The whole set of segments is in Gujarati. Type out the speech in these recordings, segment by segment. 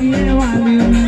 You know I you.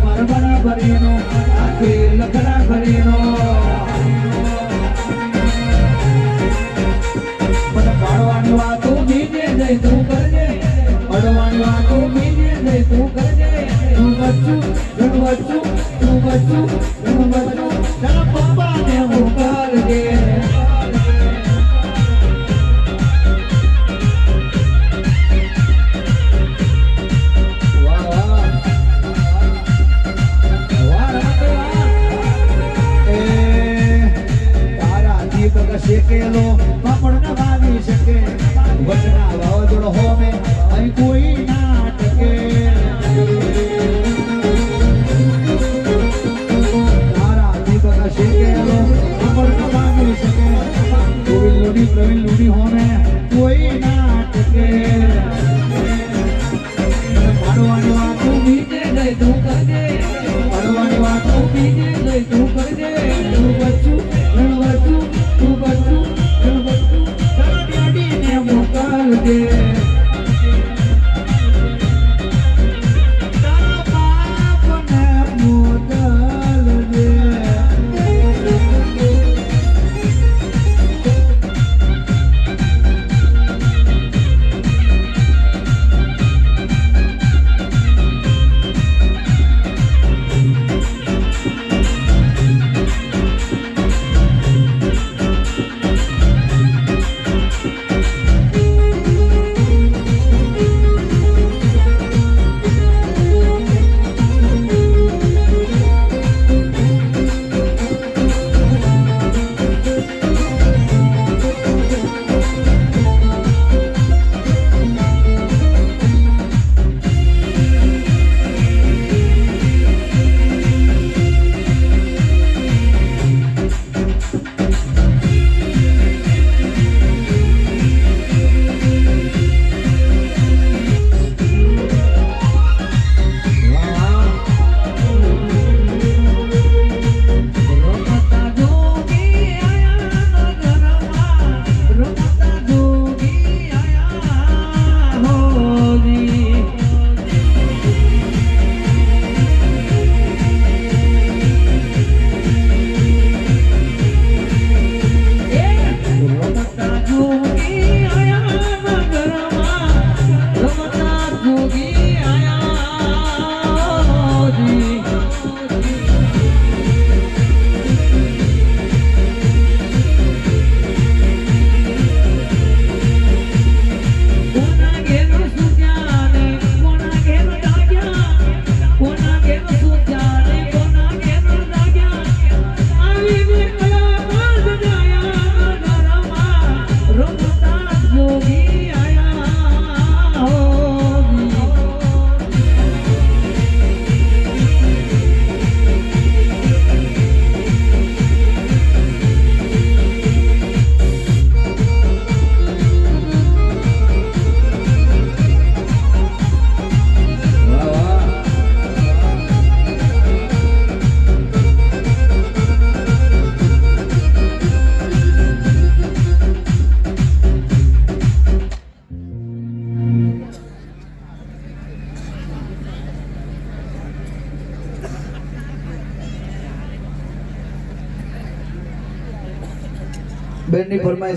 para para para para para होने कोई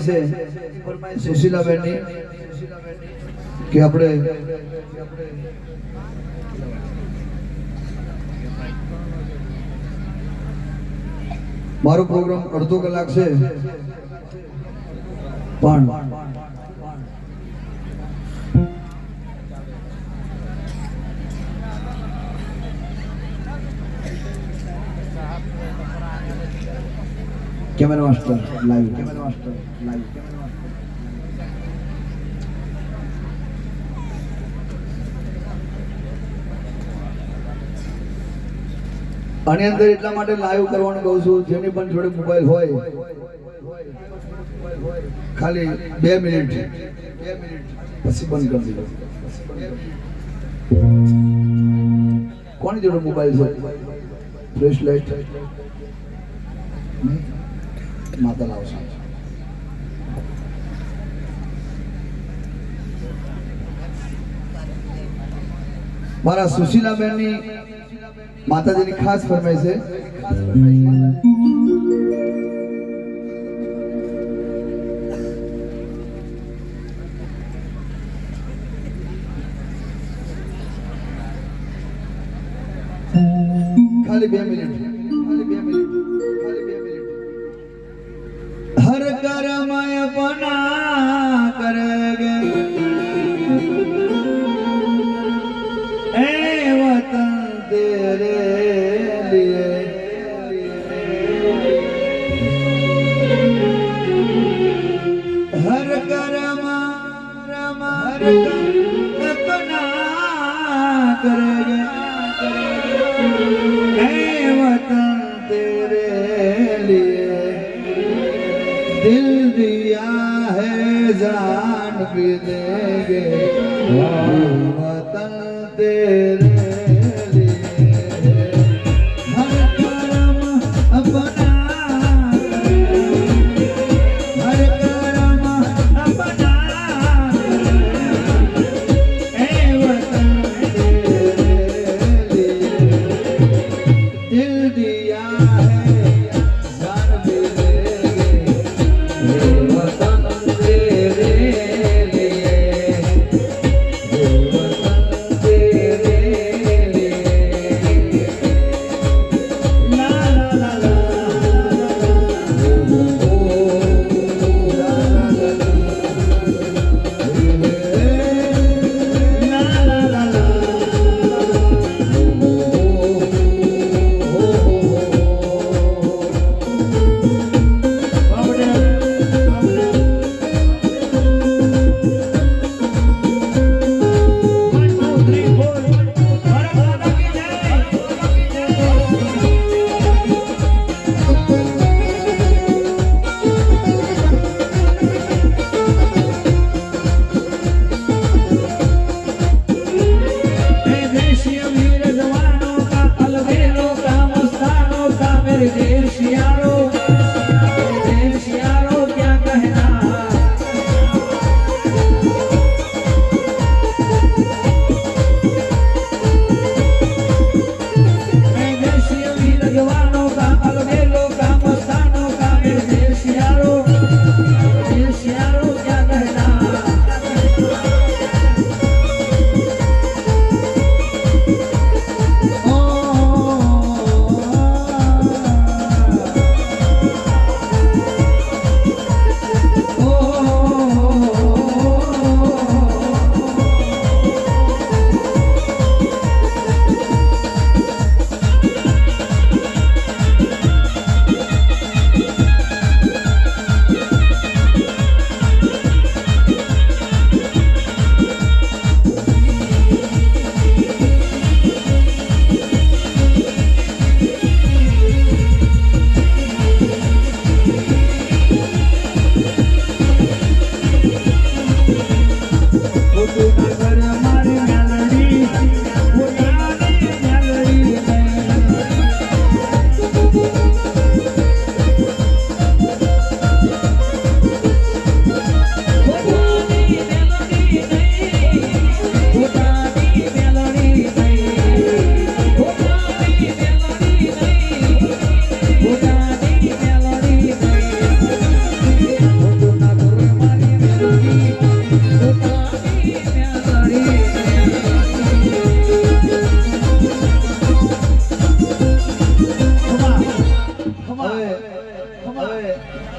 છે સુશીલાબેનની કે આપણે મારો પ્રોગ્રામ અડધો કલાક છે. પણ કેમેરા ওয়াশ কর লাইভ ক্যামেরা ওয়াশ কর লাইভ આની અંદર એટલા માટે લાઈવ કરવાનું કહું છું, જેની પણ જોડે મોબાઈલ હોય, ખાલી બે મિનિટ, પછી બંધ કરી દીધો. કોની જોડે મોબાઈલ છે? Flash light? નહીં માતા લાવશે મારા સુશીલાબેનની માતાજીની ખાસ ફરમાઈ છે. ખાલી બે મિનિટ. ખાલી બે મિનિટ. ખાલી બે गरम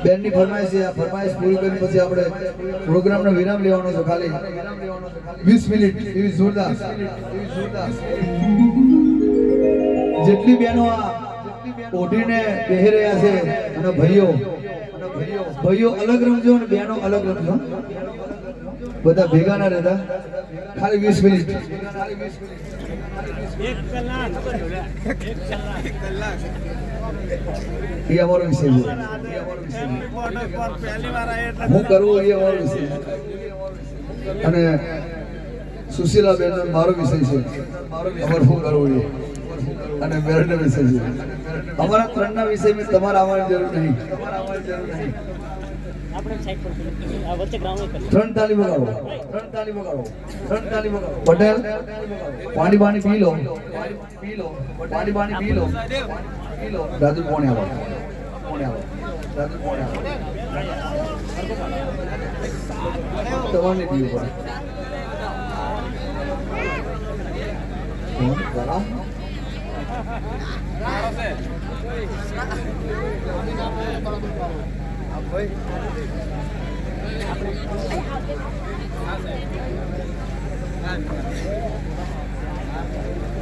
બેનની ફરમાઈશ છે, આ ફરમાઈશ પૂરી કરી પછી આપણે પ્રોગ્રામનો વિરામ લેવાનો છે ખાલી. 20 મિનિટ, એવી જોરદાર. જેટલી બહેનો આ ઓઢીને પહેરી રહ્યા છે અને ભાઈઓ ભાઈઓ અલગ રમજો અને બહેનો અલગ રમજો બધા ભેગા ના રહેતા. ખાલી 20 મિનિટ. એક કલાક. એક કલાક. એ અમારો વિષય છે. હું કરવું એ અમારો વિષય છે. અને સુશીલાબેન મારો વિષય છે. અમારે શું કરવું એ. અને મેરડનો વિષય છે. અમારા ત્રણના વિષય મેં તમારે આવવાની જરૂર નહીં. ત્રણ તાલી મગાડો ત્રણ તાલી મગાડો ત્રણ તાલી મગાડો પટેલ પાણી પાણી પી લો. પાણી પાણી પી લો. রাজু পনে আবার পনে আবার রাজু পনে আবার તમારે દીવું પડે Thank you.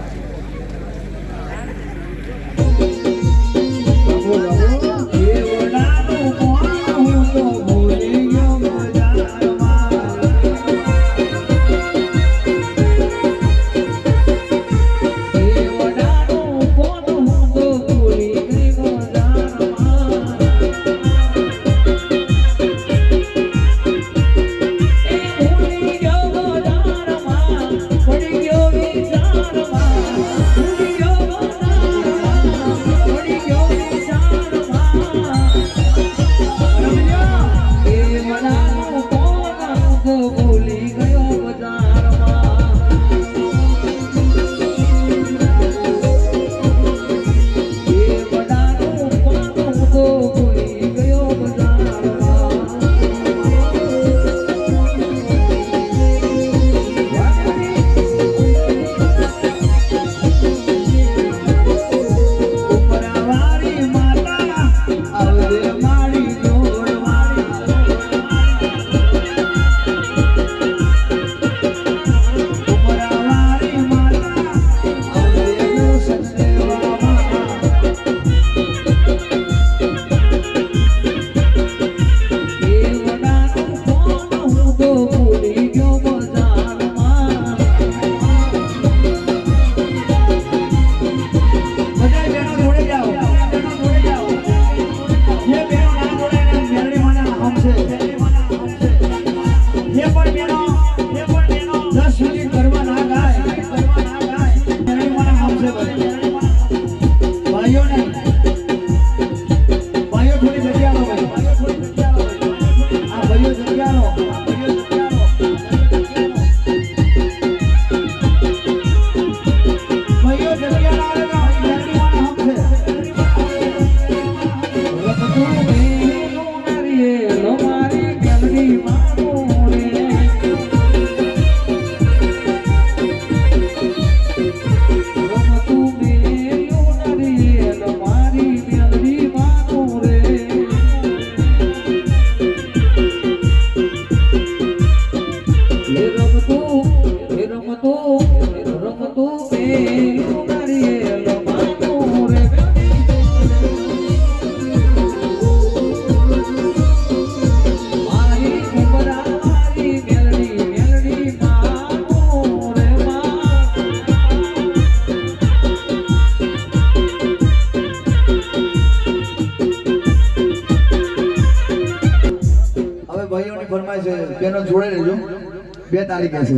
那是